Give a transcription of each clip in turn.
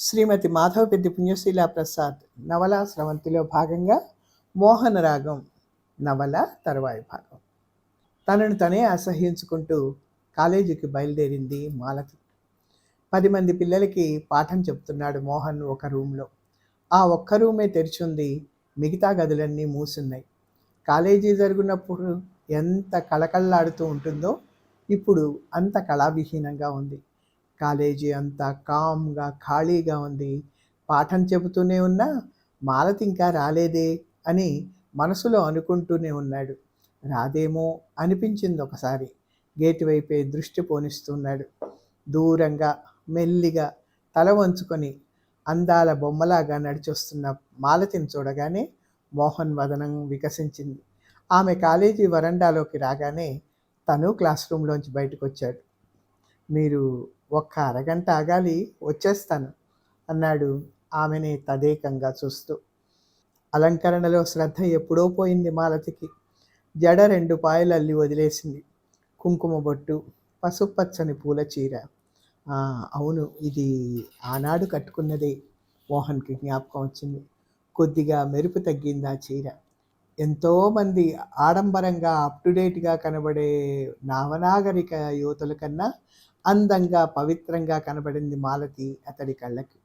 శ్రీమతి మాధవపెద్ది పుణ్యశీల ప్రసాద్ నవల స్రవంతిలో భాగంగా మోహన రాగం నవల తరువాయి భాగం. తనను తనే అసహ్యించుకుంటూ కాలేజీకి బయలుదేరింది మాలతి. పది మంది పిల్లలకి పాఠం చెప్తున్నాడు మోహన్ ఒక రూమ్లో. ఆ ఒక్క రూమే తెరిచుంది మిగతా గదులన్నీ మూసున్నాయి. కాలేజీ జరుగునప్పుడు ఎంత కళకళలాడుతూ ఉంటుందో ఇప్పుడు అంత కళావిహీనంగా ఉంది. కాలేజీ అంతా కామ్గా ఖాళీగా ఉంది. పాఠం చెబుతూనే ఉన్నా మాలతి ఇంకా రాలేదే అని మనసులో అనుకుంటూనే ఉన్నాడు. రాదేమో అనిపించింది ఒకసారి. గేటు వైపే దృష్టి పోనిస్తున్నాడు. దూరంగా మెల్లిగా తల వంచుకొని అందాల బొమ్మలాగా నడిచొస్తున్న మాలతిని చూడగానే మోహన్ వదనం వికసించింది. ఆమె కాలేజీ వరండాలోకి రాగానే తను క్లాస్ రూమ్లోంచి బయటకు వచ్చాడు మీరు ఒక్క అరగంట ఆగాలి వచ్చేస్తాను అన్నాడు ఆమెని తదేకంగా చూస్తూ. అలంకరణలో శ్రద్ధ ఎప్పుడో పోయింది మాలతికి. జడ రెండు పాయలు అల్లి వదిలేసింది. కుంకుమ బొట్టు పసుపచ్చని పూల చీర. అవును ఇది ఆనాడు కట్టుకున్నదే మోహన్కి జ్ఞాపకం వచ్చింది. కొద్దిగా మెరుపు తగ్గింది ఆ చీర. ఎంతోమంది ఆడంబరంగా అప్ టు డేట్గా కనబడే నావనాగరిక యువతుల కన్నా అందంగా పవిత్రంగా కనబడింది మాలతి అతడి కళ్ళకి.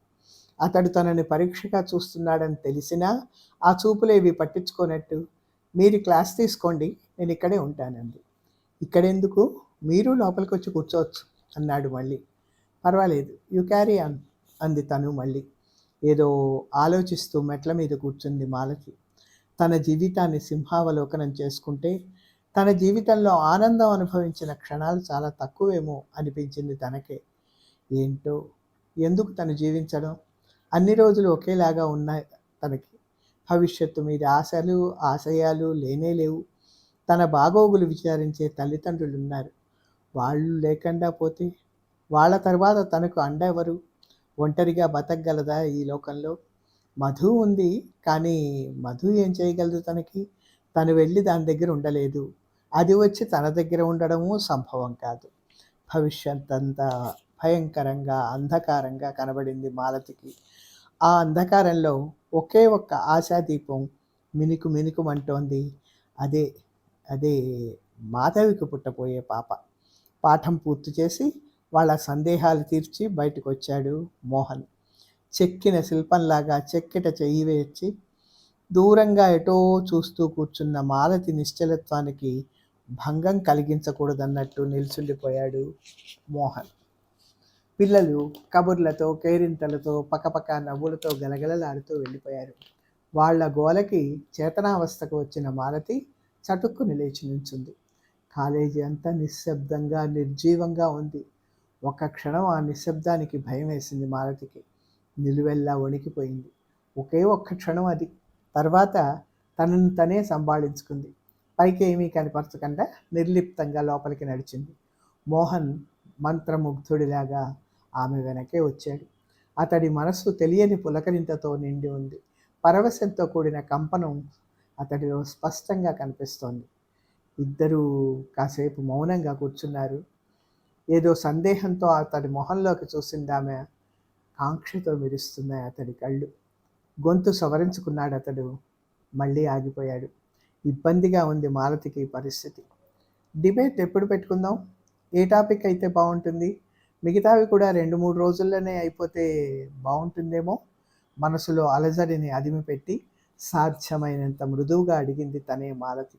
అతడు తనని పరీక్షగా చూస్తున్నాడని తెలిసినా ఆ చూపులేవి పట్టించుకోనట్టు మీరు క్లాస్ తీసుకోండి నేను ఇక్కడే ఉంటానండి ఇక్కడెందుకు? మీరు లోపలికి వచ్చి కూర్చోవచ్చు అన్నాడు మళ్ళీ. పర్వాలేదు యు క్యారీ అన్ అంది తను మళ్ళీ. ఏదో ఆలోచిస్తూ మెట్ల మీద కూర్చుంది మాలతి. తన జీవితాన్ని సింహావలోకనం చేసుకుంటే తన జీవితంలో ఆనందం అనుభవించిన క్షణాలు చాలా తక్కువేమో అనిపించింది తనకే. ఏంటో? ఎందుకు తను జీవించడం? అన్ని రోజులు ఒకేలాగా ఉన్నాయి తనకి. భవిష్యత్తు మీద ఆశలు ఆశయాలు లేనే లేవు. తన బాగోగులు విచారించే తల్లిదండ్రులు ఉన్నారు. వాళ్ళు లేకుండా పోతే వాళ్ళ తర్వాత తనకు అండెవరు ఒంటరిగా బతకగలదా ఈ లోకంలో? మధు ఉంది కానీ మధు ఏం చేయగలదు తనకి? తను వెళ్ళి దాని దగ్గర ఉండలేదు. అది వచ్చి తన దగ్గర ఉండడము సంభవం కాదు. భవిష్యత్ అంతా భయంకరంగా అంధకారంగా కనబడింది మాలతికి. ఆ అంధకారంలో ఒకే ఒక్క ఆశాదీపం మినుకు మినుకుమంటోంది. అదే అదే మాధవికి పుట్టపోయే పాప. పాఠం పూర్తి చేసి వాళ్ళ సందేహాలు తీర్చి బయటకు వచ్చాడు మోహన్. చెక్కిన శిల్పంలాగా చెక్కిట చెయ్యివేచ్చి దూరంగా ఎటో చూస్తూ కూర్చున్న మాలతి నిశ్చలత్వానికి భంగం కలిగించకూడదన్నట్టు నిల్చుండిపోయాడు మోహన్. పిల్లలు కబుర్లతో కేరింతలతో పక్కపక్క నవ్వులతో గలగలలాడుతూ వెళ్ళిపోయారు. వాళ్ళ గోలకి చేతనావస్థకు వచ్చిన మాలతి చటుక్కు నిలేచి నుంచుంది కాలేజీ అంతా నిశ్శబ్దంగా నిర్జీవంగా ఉంది. ఒక క్షణం ఆ నిశ్శబ్దానికి భయం వేసింది మాలతికి. నిలువెల్లా వణికిపోయింది. ఒకే ఒక్క క్షణం అది. తర్వాత తనను తనే సంభాళించుకుంది. పైకి ఏమీ కనపరచకుండా నిర్లిప్తంగా లోపలికి నడిచింది. మోహన్ మంత్రముగ్ధుడిలాగా ఆమె వెనకే వచ్చాడు. అతడి మనస్సు తెలియని పులకరింతతో నిండి ఉంది. పరవశంతో కూడిన కంపనం అతడిలో స్పష్టంగా కనిపిస్తోంది. ఇద్దరూ కాసేపు మౌనంగా కూర్చున్నారు. ఏదో సందేహంతో అతడి మొహంలోకి చూసింది ఆమె కాంక్షతో మెరుస్తున్నాయి అతడి కళ్ళు. గొంతు సవరించుకున్నాడు అతడు మళ్ళీ ఆగిపోయాడు. ఇబ్బందిగా ఉంది మాలతికి పరిస్థితి. డిబేట్ ఎప్పుడు పెట్టుకుందాం? ఏ టాపిక్ అయితే బాగుంటుంది? మిగతావి కూడా రెండు మూడు రోజుల్లోనే అయిపోతే బాగుంటుందేమో? మనసులో అలజడిని అదిమిపెట్టి సాధ్యమైనంత మృదువుగా అడిగింది తనే మాలతి.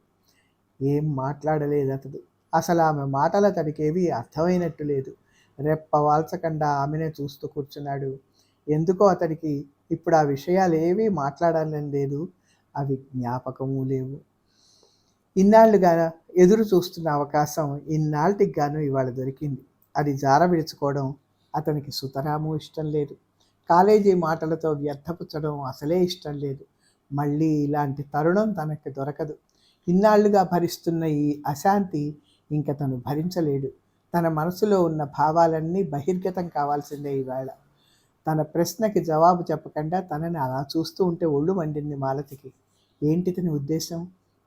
ఏం మాట్లాడలేదు అతడు. అసలు ఆమె మాటల తడికేవి అర్థమైనట్టు లేదు. రెప్ప వాల్చకుండా ఆమెనే చూస్తూ కూర్చున్నాడు. ఎందుకో అతడికి ఇప్పుడు ఆ విషయాలు ఏవీ మాట్లాడాలని లేదు. అవి జ్ఞాపకము లేవు. ఇన్నాళ్ళుగా ఎదురు చూస్తున్న అవకాశం ఇన్నాళ్ళకి గాను ఇవాళ దొరికింది. అది జార విడుచుకోవడం అతనికి సుతరాము ఇష్టం లేదు. కాలేజీ మాటలతో వ్యర్థపుచ్చడం అసలే ఇష్టం లేదు. మళ్ళీ ఇలాంటి తరుణం తనకి దొరకదు. ఇన్నాళ్ళుగా భరిస్తున్న ఈ అశాంతి ఇంక తను భరించలేడు. తన మనసులో ఉన్న భావాలన్నీ బహిర్గతం కావాల్సిందే ఈవేళ తన ప్రశ్నకి జవాబు చెప్పకుండా తనని అలా చూస్తూ ఉంటే ఒళ్ళు మండింది మాలతికి. ఏంటి తన ఉద్దేశం?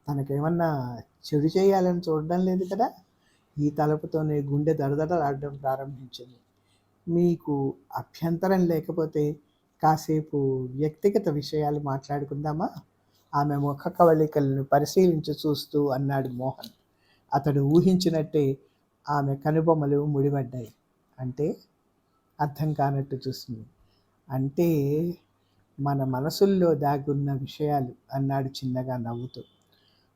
తనకేమన్నా చెడు చేయాలని చూడడం లేదు కదా? ఈ తలపుతోనే గుండె దడదడలాడడం ప్రారంభించింది. మీకు అభ్యంతరం లేకపోతే కాసేపు వ్యక్తిగత విషయాలు మాట్లాడుకుందామా? ఆమె ముఖ కవళికలను పరిశీలించి చూస్తూ అన్నాడు మోహన్. అతడు ఊహించినట్టే ఆమె కనుబొమ్మలు ముడిపడ్డాయి. అంటే? అర్థం కానట్టు చూసింది. అంటే మన మనసుల్లో దాగున్న విషయాలు అన్నాడు చిన్నగా నవ్వుతూ.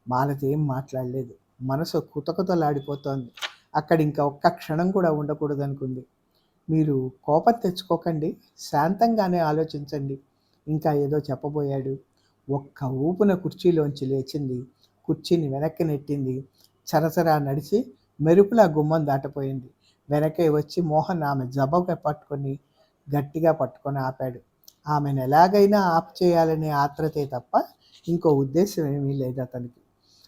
మాలతి ఏం మాట్లాడలేదు. మనసు కుతకుతలాడిపోతోంది. అక్కడ ఇంకా ఒక్క క్షణం కూడా ఉండకూడదు అనుకుంది మీరు కోపం తెచ్చుకోకండి. శాంతంగానే ఆలోచించండి. ఇంకా ఏదో చెప్పబోయాడు. ఒక్క ఊపున కుర్చీలోంచి లేచింది. కుర్చీని వెనక్కి నెట్టింది. చరచరా నడిచి మెరుపులా గుమ్మం దాటపోయింది. వెనకే వచ్చి మోహన్ ఆమె జబ్బగా పట్టుకొని గట్టిగా పట్టుకొని ఆపాడు. ఆమెను ఎలాగైనా ఆప్ చేయాలనే ఆత్రతే తప్ప ఇంకో ఉద్దేశం ఏమీ లేదు అతనికి.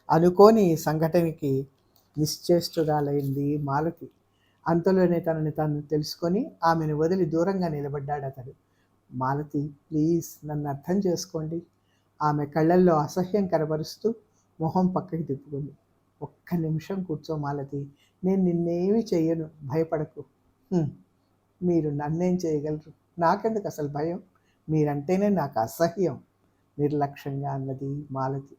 అనుకోని సంఘటనకి నిశ్చేష్టురాలైంది మాలతి అంతలోనే తనని తను తెలుసుకొని ఆమెను వదిలి దూరంగా నిలబడ్డాడు అతడు. మాలతి ప్లీజ్ నన్ను అర్థం చేసుకోండి. ఆమె కళ్ళల్లో అసహ్యం కనబరుస్తూ మొహం పక్కకి తిప్పుకుంది. ఒక్క నిమిషం కూర్చో మాలతి నేను నిన్నేమి చెయ్యను. భయపడకు. మీరు నన్నేం చేయగలరు? నాకెందుకు అసలు భయం? మీరంటేనే నాకు అసహ్యం. నిర్లక్ష్యంగా అన్నది మాలతి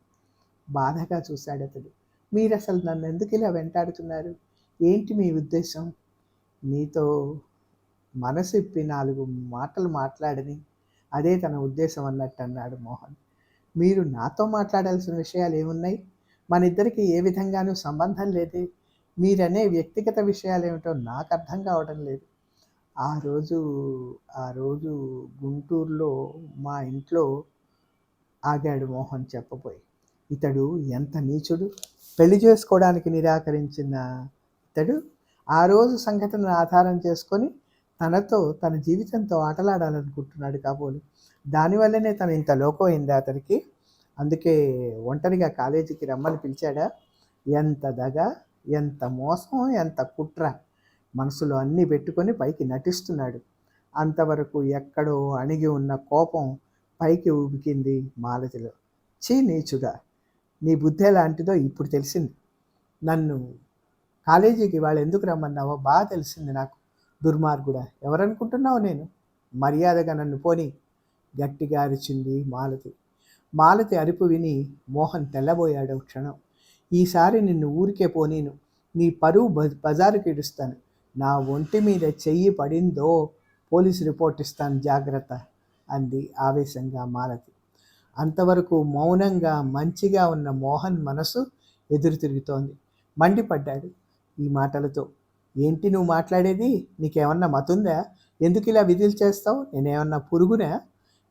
బాధగా చూశాడు అతడు. మీరు అసలు నన్ను ఎందుకు ఇలా వెంటాడుతున్నారు? ఏంటి మీ ఉద్దేశం? నీతో మనసు ఇప్పి నాలుగు మాటలు మాట్లాడని అదే తన ఉద్దేశం అన్నట్టు అన్నాడు మోహన్. మీరు నాతో మాట్లాడాల్సిన విషయాలు ఏమున్నాయి? మన ఇద్దరికి ఏ విధంగానూ సంబంధం లేదే. మీరనే వ్యక్తిగత విషయాలు ఏమిటో నాకు అర్థం కావడం లేదు. ఆ రోజు ఆ రోజు గుంటూరులో మా ఇంట్లో ఆగాడు మోహన్ చెప్పబోయి. ఇతడు ఎంత నీచుడు? పెళ్ళి చేసుకోవడానికి నిరాకరించిన ఇతడు ఆ రోజు సంఘటనను ఆధారం చేసుకొని తనతో తన జీవితంతో ఆటలాడాలనుకుంటున్నాడు కాబోలు. దానివల్లనే తను ఇంత లోకమైంది అతనికి. అందుకే ఒంటరిగా కాలేజీకి రమ్మని పిలిచాడా? ఎంత దగ ఎంత మోసం ఎంత కుట్ర? మనసులో అన్నీ పెట్టుకొని పైకి నటిస్తున్నాడు. అంతవరకు ఎక్కడో అణిగి ఉన్న కోపం పైకి ఉబికింది మాలతిలో. చీ నీచుడా! నీ బుద్ధి ఎలాంటిదో ఇప్పుడు తెలిసింది. నన్ను కాలేజీకి వాళ్ళు ఎందుకు రమ్మన్నావో బాగా తెలిసింది నాకు. దుర్మార్గుడా ఎవరనుకుంటున్నావు నేను? మర్యాదగా నన్ను పోని. గట్టిగా అరిచింది మాలతి. మాలతి అరుపు విని మోహన్ తెల్లబోయాడు క్షణం. ఈసారి నిన్ను ఊరికే పోనీను. నీ పరువు బ- బజారుకి ఇడుస్తాను. నా ఒంటి మీద చెయ్యి పడిందో పోలీసు రిపోర్ట్ ఇస్తాను జాగ్రత్త అంది ఆవేశంగా మాలతి. అంతవరకు మౌనంగా మంచిగా ఉన్న మోహన్ మనసు ఎదురు తిరుగుతోంది. మండిపడ్డాడు ఈ మాటలతో. ఏంటి నువ్వు మాట్లాడేది? నీకేమన్నా మతుందా? ఎందుకు ఇలా విధులు చేస్తావు? నేనేమన్నా పురుగునా?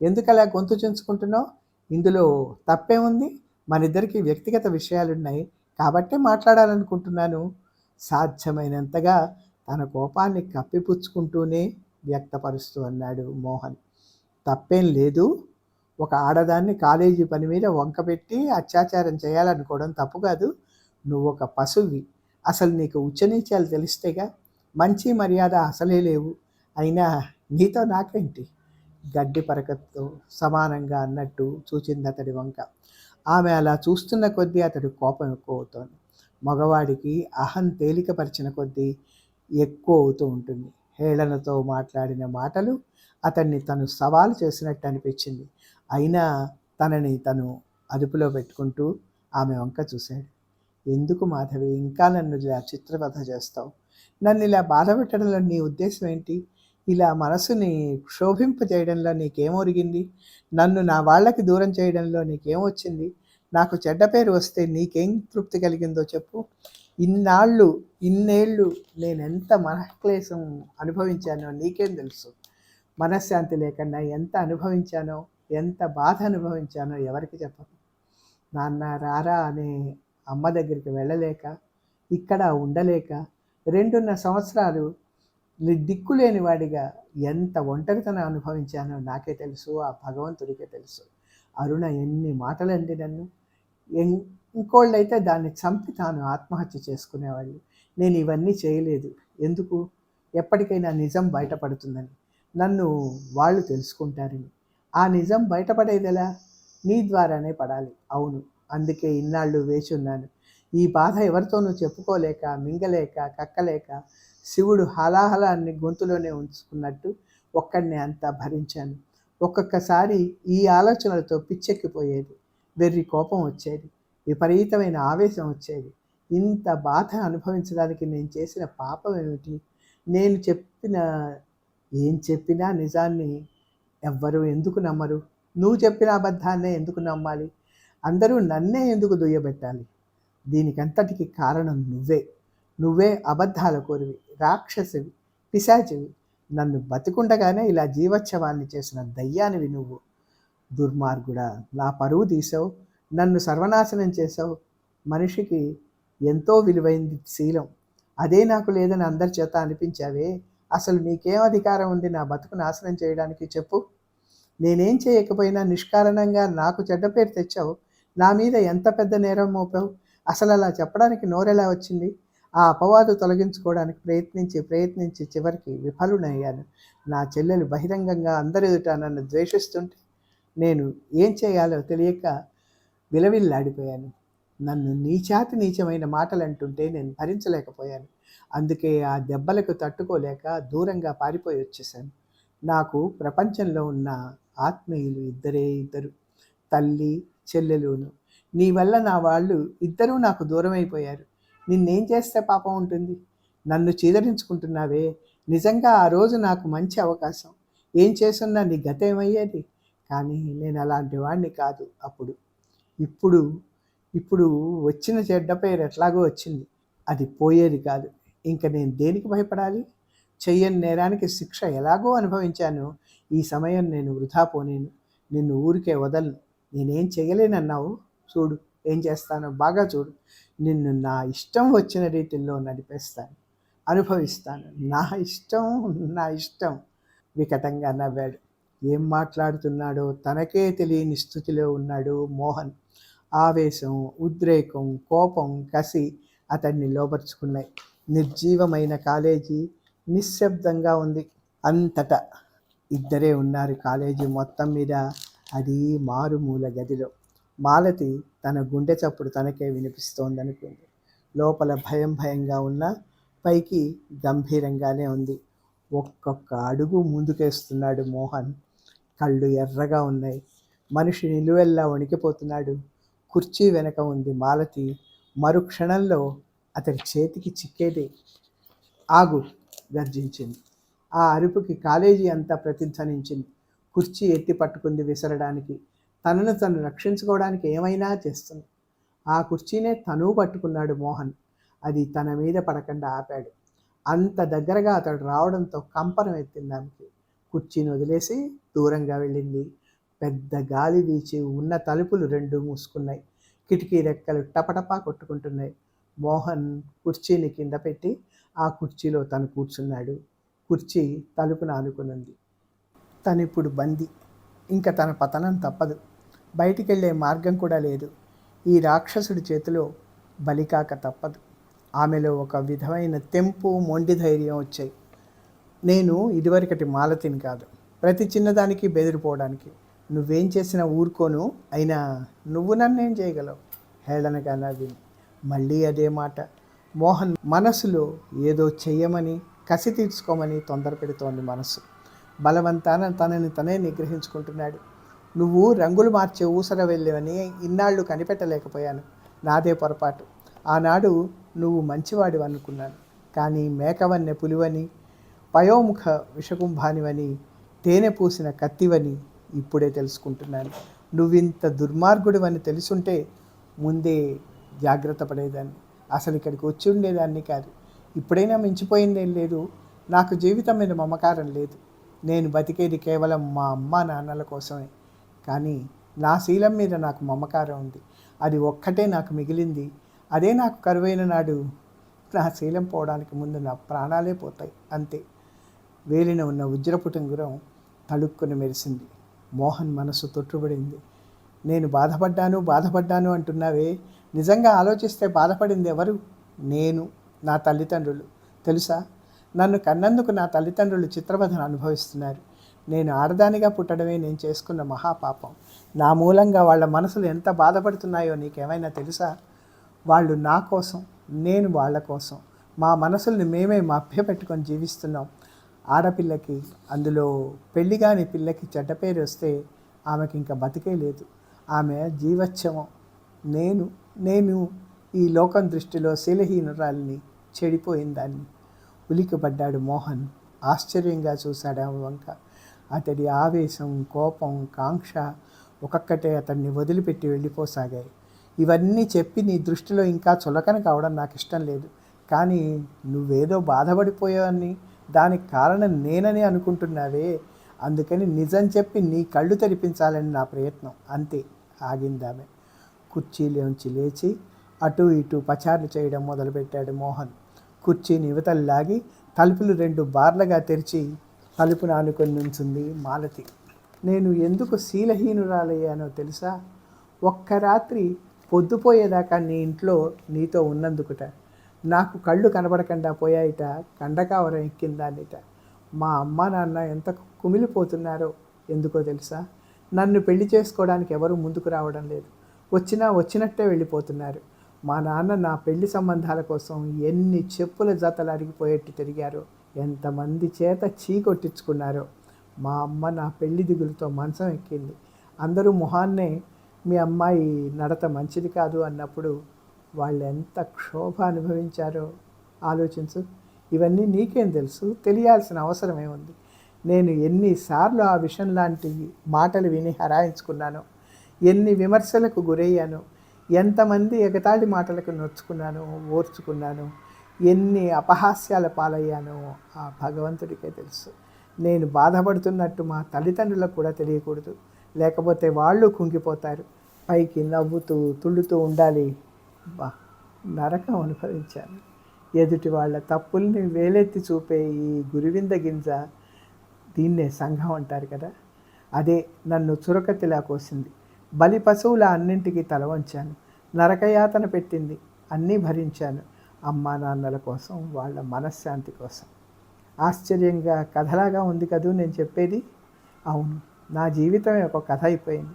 ఎందుకు అలా గొంతు చించుకుంటున్నావు? ఇందులో తప్పే ఉంది. మనిద్దరికి వ్యక్తిగత విషయాలున్నాయి. కాబట్టే మాట్లాడాలనుకుంటున్నాను. సాధ్యమైనంతగా తన కోపాన్ని కప్పిపుచ్చుకుంటూనే వ్యక్తపరుస్తూ అన్నాడు మోహన్. తప్పేం లేదు. ఒక ఆడదాన్ని కాలేజీ పని మీద వంకపెట్టి అత్యాచారం చేయాలనుకోవడం తప్పు కాదు. నువ్వు ఒక పశువి. అసలు నీకు ఉచ్చనీచాలు తెలిస్తేగా? మంచి మర్యాద అసలే లేవు. అయినా నీతో నాకేంటి? గడ్డి పరకతో సమానంగా అన్నట్టు చూచింది అతడి వంక. ఆమె అలా చూస్తున్న కొద్దీ అతడు కోపం ఎక్కువ అవుతోంది మగవాడికి అహం తేలికపరిచిన కొద్దీ ఎక్కువ అవుతూ ఉంటుంది. హేళనతో మాట్లాడిన మాటలు అతన్ని తను సవాలు చేసినట్టు అనిపించింది. అయినా తనని తను అదుపులో పెట్టుకుంటూ ఆమె వంక చూశాడు. ఎందుకు మాధవి? ఇంకా నన్ను ఇలా చిత్రవధ చేస్తావు? నన్ను ఇలా బాధపెట్టడంలో నీ ఉద్దేశం ఏంటి? ఇలా మనసుని క్షోభింపజేయడంలో నీకేం ఒరిగింది నన్ను నా వాళ్ళకి దూరం చేయడంలో నీకేం వచ్చింది నాకు చెడ్డ పేరు వస్తే నీకేం తృప్తి కలిగిందో చెప్పు. ఇన్నాళ్ళు ఇన్నేళ్ళు నేను ఎంత మనక్లేశం అనుభవించానో నీకేం తెలుసు? మనశ్శాంతి లేకుండా ఎంత అనుభవించానో ఎంత బాధ అనుభవించానో ఎవరికి చెప్పను. నాన్న రారా అనే అమ్మ దగ్గరికి వెళ్ళలేక ఇక్కడ ఉండలేక రెండున్నర సంవత్సరాలు దిక్కులేని వాడిగా ఎంత ఒంటరితనం అనుభవించానో నాకే తెలుసు ఆ భగవంతుడికే తెలుసు. అరుణ ఎన్ని మాటలండి నన్ను. ఇంకోళ్ళైతే దాన్ని చంపి తాను ఆత్మహత్య చేసుకునేవాళ్ళు. నేను ఇవన్నీ చేయలేదు. ఎందుకు? ఎప్పటికైనా నిజం బయటపడుతుందని. నన్ను వాళ్ళు తెలుసుకుంటారని. ఆ నిజం బయటపడేదెలా? నీ ద్వారానే పడాలి. అవును. అందుకే ఇన్నాళ్ళు వేచి ఉన్నాను ఈ బాధ ఎవరితోనూ చెప్పుకోలేక మింగలేక కక్కలేక శివుడు హలాహలాన్ని గొంతులోనే ఉంచుకున్నట్టు ఒక్కడిని అంతా భరించాను. ఒక్కొక్కసారి ఈ ఆలోచనలతో పిచ్చెక్కిపోయేది. వెర్రి కోపం వచ్చేది. విపరీతమైన ఆవేశం వచ్చేది. ఇంత బాధ అనుభవించడానికి నేను చేసిన పాపం ఏమిటి నేను చెప్పిన ఏం చెప్పినా నిజాన్ని ఎవ్వరు ఎందుకు నమ్మరు? నువ్వు చెప్పిన అబద్ధాన్నే ఎందుకు నమ్మాలి? అందరూ నన్నే ఎందుకు దుయ్యబెట్టాలి? దీనికంతటికి కారణం నువ్వే. నువ్వే అబద్ధాల కోరివి రాక్షసివి పిశాచివి. నన్ను బతికుండగానే ఇలా జీవోత్సవాన్ని చేసిన దయ్యానివి నువ్వు. దుర్మార్గుడా నా పరువు తీసావు. నన్ను సర్వనాశనం చేసావు. మనిషికి ఎంతో విలువైంది శీలం. అదే నాకు లేదని అందరి చేత అనిపించావే? అసలు నీకేం అధికారం ఉంది? నా బతుకు నాశనం చేయడానికి చెప్పు. నేనేం చేయకపోయినా నిష్కారణంగా నాకు చెడ్డ పేరు తెచ్చావు. నా మీద ఎంత పెద్ద నేరం మోపావు? అసలు అలా చెప్పడానికి నోరెలా వచ్చింది? ఆ అపవాదు తొలగించుకోవడానికి ప్రయత్నించి ప్రయత్నించి చివరికి విఫలునయ్యాను. నా చెల్లెలు బహిరంగంగా అందరి ఎదుట నన్ను ద్వేషిస్తుంటే నేను ఏం చేయాలో తెలియక విలవిల్లాడిపోయాను. నన్ను నీచాతి నీచమైన మాటలు అంటుంటే నేను భరించలేకపోయాను. అందుకే ఆ దెబ్బలకు తట్టుకోలేక దూరంగా పారిపోయి వచ్చేసాను నాకు ప్రపంచంలో ఉన్న ఆత్మీయులు ఇద్దరే ఇద్దరు. తల్లి చెల్లెలును. నీ వల్ల నా వాళ్ళు ఇద్దరూ నాకు దూరమైపోయారు. నిన్నేం చేస్తే పాపం ఉంటుంది? నన్ను చీదరించుకుంటున్నావే. నిజంగా ఆ రోజు నాకు మంచి అవకాశం. ఏం చేస్తున్నా నీ గతేమయ్యేది? కానీ నేను అలాంటి వాడిని కాదు అప్పుడు. ఇప్పుడు ఇప్పుడు వచ్చిన చెడ్డ పేరు ఎట్లాగో వచ్చింది. అది పోయేది కాదు. ఇంకా నేను దేనికి భయపడాలి? చెయ్యని నేరానికి శిక్ష ఎలాగో అనుభవించాను. ఈ సమయం నేను వృధా పోనేను. నిన్ను ఊరికే వదలను. నేనేం చేయలేనన్నావు చూడు ఏం చేస్తానో బాగా చూడు. నిన్ను నా ఇష్టం వచ్చిన రీతిలో నడిపేస్తాను. అనుభవిస్తాను. నా ఇష్టం నా ఇష్టం. వికటంగా నవ్వాడు. ఏం మాట్లాడుతున్నాడో తనకే తెలియని స్థితిలో ఉన్నాడు మోహన్. ఆవేశం ఉద్రేకం కోపం కసి అతన్ని లోపరుచుకున్నాయి నిర్జీవమైన కాలేజీ నిశ్శబ్దంగా ఉంది. అంతటా ఇద్దరే ఉన్నారు కాలేజీ మొత్తం మీద. అది మారుమూల గదిలో. మాలతి తన గుండె చప్పుడు తనకే వినిపిస్తోందనుకుంది. లోపల భయం భయంగా ఉన్న పైకి గంభీరంగానే ఉంది. ఒక్కొక్క అడుగు ముందుకేస్తున్నాడు మోహన్. కళ్ళు ఎర్రగా ఉన్నాయి. మనిషి నిలువెల్లా వణికిపోతున్నాడు. కుర్చీ వెనక ఉంది మాలతి. మరుక్షణంలో అతడి చేతికి చిక్కేదే. ఆగు గర్జించింది. ఆ అరుపుకి కాలేజీ అంతా ప్రతిధ్వనించింది. కుర్చీ ఎత్తి పట్టుకుంది విసరడానికి. తనను తను రక్షించుకోవడానికి ఏమైనా చేస్తుంది. ఆ కుర్చీనే తను పట్టుకున్నాడు మోహన్. అది తన మీద పడకుండా ఆపాడు. అంత దగ్గరగా అతడు రావడంతో కంపనం ఎత్తింది ఆమెకి. కుర్చీని వదిలేసి దూరంగా వెళ్ళింది. పెద్ద గాలి వీచి ఉన్న తలుపులు రెండు మూసుకున్నాయి. కిటికీ రెక్కలు టపటపా కొట్టుకుంటున్నాయి. మోహన్ కుర్చీని కింద పెట్టి ఆ కుర్చీలో తను కూర్చున్నాడు. కుర్చీ తలుపున ఆనుకునుంది. తనిప్పుడు బందీ. ఇంకా తన పతనం తప్పదు. బయటికి వెళ్ళే మార్గం కూడా లేదు. ఈ రాక్షసుడి చేతిలో బలికాక తప్పదు. ఆమెలో ఒక విధమైన తెంపు మొండి ధైర్యం వచ్చాయి. నేను ఇదివరకటి మాలతిని కాదు. ప్రతి చిన్నదానికి బెదిరిపోవడానికి. నువ్వేం చేసినా ఊరుకోను అయినా నువ్వు నన్నేం చేయగలవు? హేళనగా నవ్వింది మళ్ళీ అదే మాట. మోహన్ మనసులో ఏదో చెయ్యమని కసి తీర్చుకోమని తొందర పెడుతోంది మనసు. బలవంతాన తనని తనే నిగ్రహించుకుంటున్నాడు. నువ్వు రంగులు మార్చే ఊసర వెళ్ళవని ఇన్నాళ్ళు కనిపెట్టలేకపోయాను. నాదే పొరపాటు. ఆనాడు నువ్వు మంచివాడు అనుకున్నాను. కానీ మేకవన్నె పులివని పయోముఖ విషకుంభానివని తేనె పూసిన కత్తివని ఇప్పుడే తెలుసుకుంటున్నాను. నువ్వింత దుర్మార్గుడివని తెలుసుంటే ముందే జాగ్రత్త పడేదాన్ని. అసలు ఇక్కడికి వచ్చి ఉండేదాన్ని కాదు. ఇప్పుడైనా మించిపోయిందేం లేదు. నాకు జీవితం మీద మమకారం లేదు. నేను బతికేది కేవలం మా అమ్మ నాన్నల కోసమే. కానీ నా శీలం మీద నాకు మమకారం ఉంది. అది ఒక్కటే నాకు మిగిలింది. అదే నాకు కరువైన నాడు నా శీలం పోవడానికి ముందు నా ప్రాణాలే పోతాయి. అంతే. వేలిన ఉన్న ఉజ్రపుటంగురం తలుక్కుని మెరిసింది. మోహన్ మనసు తొట్టుబడింది. నేను బాధపడ్డాను బాధపడ్డాను అంటున్నావే. నిజంగా ఆలోచిస్తే బాధపడింది ఎవరు? నేను నా తల్లిదండ్రులు. తెలుసా? నన్ను కన్నందుకు నా తల్లిదండ్రులు చిత్రవధను అనుభవిస్తున్నారు. నేను ఆడదానిగా పుట్టడమే నేను చేసుకున్న మహాపాపం. నా మూలంగా వాళ్ళ మనసులు ఎంత బాధపడుతున్నాయో నీకేమైనా తెలుసా? వాళ్ళు నా కోసం నేను వాళ్ళ కోసం. మా మనసుల్ని మేమే మభ్యపెట్టుకొని జీవిస్తున్నాం. ఆడపిల్లకి అందులో పెళ్ళి కాని పిల్లకి చెడ్డ పేరు వస్తే ఆమెకి ఇంకా బతికే లేదు. ఆమె జీవచ్ఛవం నేను నేను ఈ లోకం దృష్టిలో శీలహీనురాలిని చెడిపోయిందాన్ని. ఉలికిపడ్డాడు మోహన్. ఆశ్చర్యంగా చూశాడు ఆమె వంక. అతడి ఆవేశం కోపం కాంక్ష ఒక్కొక్కటే అతన్ని వదిలిపెట్టి వెళ్ళిపోసాగాయి. ఇవన్నీ చెప్పి నీ దృష్టిలో ఇంకా చులకన కావడం నాకు ఇష్టం లేదు. కానీ నువ్వేదో బాధపడిపోయావని దానికి కారణం నేనని అనుకుంటున్నావే. అందుకని నిజం చెప్పి నీ కళ్ళు తెరిపించాలని నా ప్రయత్నం. అంతే. ఆగిందామె కుర్చీలోంచి లేచి అటు ఇటు పచారులు చేయడం మొదలుపెట్టాడు మోహన్. కుర్చీని యువతలు లాగి తలుపులు రెండు బార్లుగా తెరిచి తలుపును ఆనుకొని నుంచింది మాలతి. నేను ఎందుకు శీలహీనురాలయ్యానో తెలుసా? ఒక్క రాత్రి పొద్దుపోయేదాకా నీ ఇంట్లో నీతో ఉన్నందుకుట. నాకు కళ్ళు కనబడకుండా పోయాయిట కండకావరం ఎక్కిందాన్నిట మా అమ్మ నాన్న ఎంత కుమిలిపోతున్నారో ఎందుకో తెలుసా? నన్ను పెళ్ళి చేసుకోవడానికి ఎవరు ముందుకు రావడం లేదు. వచ్చినా వచ్చినట్టే వెళ్ళిపోతున్నారు. మా నాన్న నా పెళ్ళి సంబంధాల కోసం ఎన్ని చెప్పుల జతలు అరిగిపోయేట్టు తిరిగారో ఎంతమంది చేత చీకొట్టించుకున్నారో. మా అమ్మ నా పెళ్ళి దిగులతో మంచం ఎక్కింది. అందరూ మొహాన్నే మీ అమ్మాయి నడత మంచిది కాదు అన్నప్పుడు వాళ్ళు ఎంత క్షోభ అనుభవించారో ఆలోచించు. ఇవన్నీ నీకేం తెలుసు? తెలియాల్సిన అవసరమే ఉంది నేను ఎన్నిసార్లు ఆ విషయం లాంటి మాటలు విని హరాయించుకున్నానో ఎన్ని విమర్శలకు గురయ్యానో ఎంతమంది ఎగతాళి మాటలకు నొచ్చుకున్నాను ఓర్చుకున్నానో ఎన్ని అపహాస్యాల పాలయ్యానో ఆ భగవంతుడికే తెలుసు. నేను బాధపడుతున్నట్టు మా తల్లిదండ్రులకు కూడా తెలియకూడదు. లేకపోతే వాళ్ళు కుంగిపోతారు. పైకి నవ్వుతూ తుళ్ళుతూ ఉండాలి. బా నరకం అనుభవించాను. ఎదుటి వాళ్ళ తప్పుల్ని వేలెత్తి చూపే ఈ గురివింద గింజ దీన్నే సంఘం అంటారు కదా. అదే నన్ను చురకతిలా కోసింది. బలి పశువుల అన్నింటికి తల వంచాను. నరకయాతన పెట్టింది. అన్నీ భరించాను. అమ్మా నాన్నల కోసం వాళ్ళ మనశ్శాంతి కోసం. ఆశ్చర్యంగా కథలాగా ఉంది కదూ నేను చెప్పేది? అవును నా జీవితమే ఒక కథ అయిపోయింది.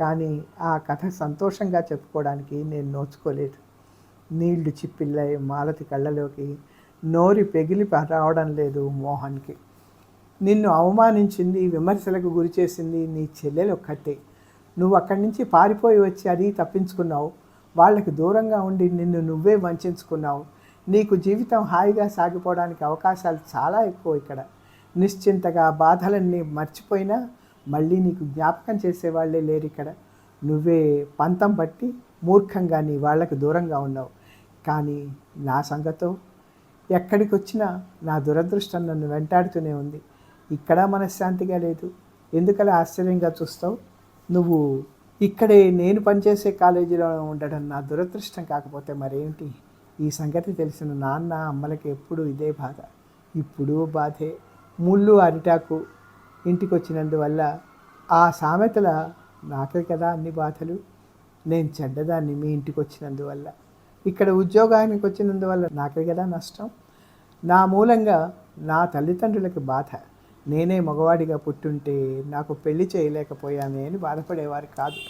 కానీ ఆ కథ సంతోషంగా చెప్పుకోవడానికి నేను నోచుకోలేదు. నీళ్ళు చిప్పిల్లై మాలతి కళ్ళలోకి నోరి పెగిలి రావడం లేదు మోహన్కి. నిన్ను అవమానించింది విమర్శలకు గురి చేసింది నీ చెల్లెలు ఒక్కటే. నువ్వు అక్కడి నుంచి పారిపోయి వచ్చి అది తప్పించుకున్నావు. వాళ్ళకి దూరంగా ఉండి నిన్ను నువ్వే వంచుకున్నావు. నీకు జీవితం హాయిగా సాగిపోవడానికి అవకాశాలు చాలా ఎక్కువ ఇక్కడ. నిశ్చింతగా బాధలన్నీ మర్చిపోయినా మళ్ళీ నీకు జ్ఞాపకం చేసేవాళ్ళే లేరు ఇక్కడ. నువ్వే పంతం బట్టి మూర్ఖంగా నీ వాళ్ళకు దూరంగా ఉన్నావు. కానీ నా సంగతో ఎక్కడికి వచ్చినా నా దురదృష్టం నన్ను వెంటాడుతూనే ఉంది. ఇక్కడ మనశ్శాంతిగా లేదు. ఎందుకలా ఆశ్చర్యంగా చూస్తావు? నువ్వు ఇక్కడే నేను పనిచేసే కాలేజీలో ఉండడం నా దురదృష్టం కాకపోతే మరేంటి? ఈ సంగతి తెలిసిన నాన్న అమ్మలకి ఎప్పుడు ఇదే బాధ. ఇప్పుడు బాధే. ముళ్ళు అరిటాకు ఇంటికి వచ్చినందువల్ల ఆ సామెతల నాకే కదా అన్ని బాధలు. నేను చెడ్డదాన్ని మీ ఇంటికి వచ్చినందువల్ల ఇక్కడ ఉద్యోగానికి వచ్చినందువల్ల నాకే కదా నష్టం. నా మూలంగా నా తల్లిదండ్రులకి బాధ. నేనే మగవాడిగా పుట్టుంటే నాకు పెళ్ళి చేయలేకపోయామే అని బాధపడేవారు కాదు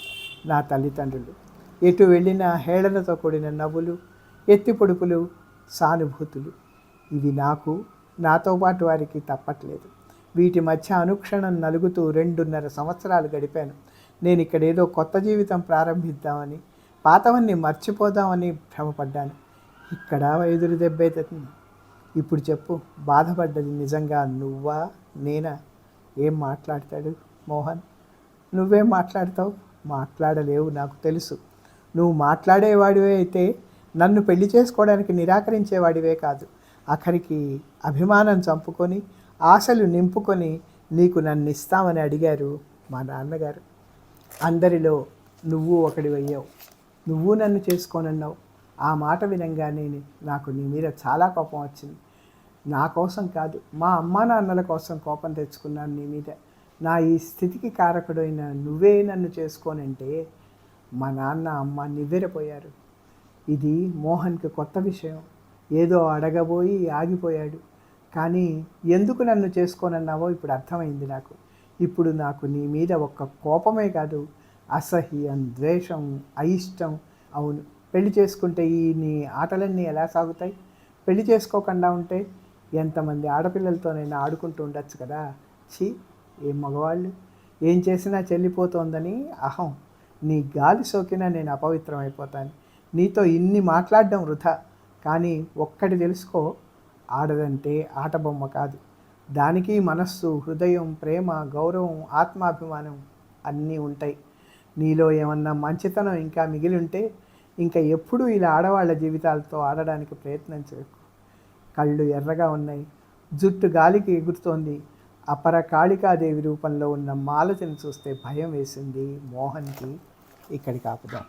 నా తల్లిదండ్రులు. ఎటు వెళ్ళిన హేళనతో కూడిన నవ్వులు ఎత్తి పొడుపులు సానుభూతులు. ఇవి నాకు నాతో పాటు వారికి తప్పట్లేదు. వీటి మధ్య అనుక్షణం నలుగుతూ రెండున్నర సంవత్సరాలు గడిపాను. నేను ఇక్కడ ఏదో కొత్త జీవితం ప్రారంభిద్దామని పాతవన్నీ మర్చిపోదామని భ్రమపడ్డాను. ఇక్కడ ఎదురు దెబ్బైతుంది ఇప్పుడు చెప్పు బాధపడ్డది నిజంగా నువ్వా నేనా? ఏం మాట్లాడతాడు మోహన్? నువ్వేం మాట్లాడతావు? మాట్లాడలేవు నాకు తెలుసు. నువ్వు మాట్లాడేవాడివే అయితే నన్ను పెళ్ళి చేసుకోవడానికి నిరాకరించేవాడివే కాదు. అక్కడికి అభిమానం చంపుకొని ఆశలు నింపుకొని నీకు నన్ను ఇస్తామని అడిగారు మా నాన్నగారు. అందరిలో నువ్వు ఒకడి అయ్యావు. నువ్వు నన్ను చేసుకోనన్నావు. ఆ మాట వినంగానే నాకు నీ మీద చాలా కోపం వచ్చింది. నా కోసం కాదు మా అమ్మా నాన్నల కోసం కోపం తెచ్చుకున్నాను నీ మీద. నా ఈ స్థితికి కారకుడైన నువ్వే నన్ను చేసుకోనంటే మా నాన్న అమ్మ నివ్వెరపోయారు. ఇది మోహన్కి కొత్త విషయం. ఏదో అడగబోయి ఆగిపోయాడు. కానీ ఎందుకు నన్ను చేసుకోనన్నావో ఇప్పుడు అర్థమైంది నాకు. ఇప్పుడు నాకు నీ మీద ఒక్క కోపమే కాదు అసహ్యం ద్వేషం అయిష్టం. అవును పెళ్ళి చేసుకుంటే ఈ నీ ఆటలన్నీ ఎలా సాగుతాయి? పెళ్ళి చేసుకోకుండా ఉంటే ఎంతమంది ఆడపిల్లలతోనైనా ఆడుకుంటూ ఉండొచ్చు కదా? ఛీ ఏ మగవాళ్ళు? ఏం చేసినా చెల్లిపోతోందని? అహం నీ గాలి సోకినా నేను అపవిత్రం అయిపోతాను నీతో ఇన్ని మాట్లాడడం వృధా. కానీ ఒక్కటి తెలుసుకో ఆడదంటే ఆట బొమ్మ కాదు. దానికి మనస్సు హృదయం ప్రేమ గౌరవం ఆత్మాభిమానం అన్నీ ఉంటాయి. నీలో ఏమన్నా మంచితనం ఇంకా మిగిలి ఉంటే ఇంకా ఎప్పుడూ ఇలా ఆడవాళ్ళ జీవితాలతో ఆడడానికి ప్రయత్నం చేయకు. కళ్ళు ఎర్రగా ఉన్నాయి. జుట్టు గాలికి ఎగురుతోంది. అపర కాళికాదేవి రూపంలో ఉన్న మాలతిని చూస్తే భయం వేసింది మోహన్కి. ఇక్కడికి ఆపుదాం.